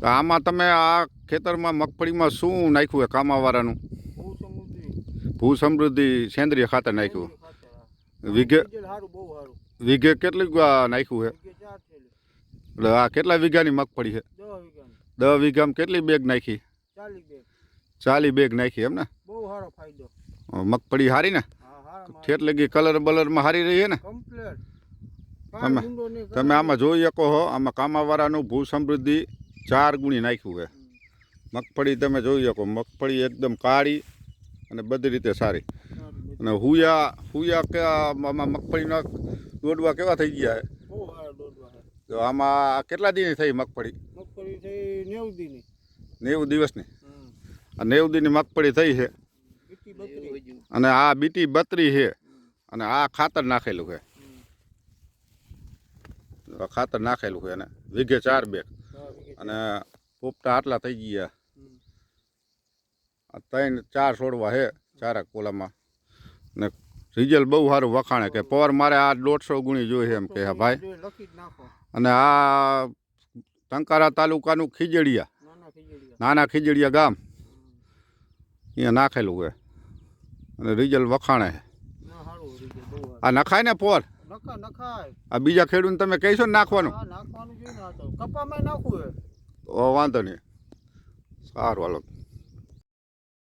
તો આમાં તમે આ ખેતરમાં મગફળીમાં શું નાખ્યું છે કામાવાળાનું? ભૂ સમૃદ્ધિ સેન્દ્રિય ખાતર નાખ્યું. વીઘે વીઘે કેટલીક આ નાખ્યું છે? એટલે આ કેટલા વીઘાની મગફળી છે? દસ વીઘામાં કેટલી બેગ નાખી? ચાલી બેગ નાખી એમ ને? મગફળી સારી ને? ઠેઠ લગી કલર બલરમાં સારી રહી ને? તમે- તમે આમાં જોઈ શકો હો આમાં કામાવાળાનું ભૂ સમૃદ્ધિ ચાર ગુણી નાખ્યું છે. મગફળી તમે જોઈ શકો મગફળી એકદમ કાળી અને બધી રીતે સારી. અને હુયા હુયા કે આમાં મગફળીના દોડવા કેવા થઈ ગયા તો આમાં કેટલા દિન થઈ મગફળી? મગફળી થઈ નેવું દીની. નેવું દિવસની? આ નેવું દિનની મગફળી થઈ છે. અને આ બીટી બત્રી છે. અને આ ખાતર નાખેલું છે. ખાતર નાખેલું છે અને વીઘે ચાર બેગ. અને પોપટા આટલા થઈ ગયા. ત્રણ ચાર છોડવા છે ચારક કોલામાં ને રિઝલ્ટ બહુ સારું વખાણે કે પર મારે આ દોઢસો ગુણી જોઈએ એમ કે હા ભાઈ. અને આ ટંકારા તાલુકાનું ખીજડીયા. નાના ખીજડીયા. ગામ. અહીંયા નાખેલું છે. અને રિઝલ્ટ વખાણે આ નખાય ને પોર આ બીજા ખેડૂતને તમે કહીશો ને નાખવાનું? નાખવાનું જોઈએ ને તો. કપામાં નાખવું વાંધો નહીં. સારું હાલો.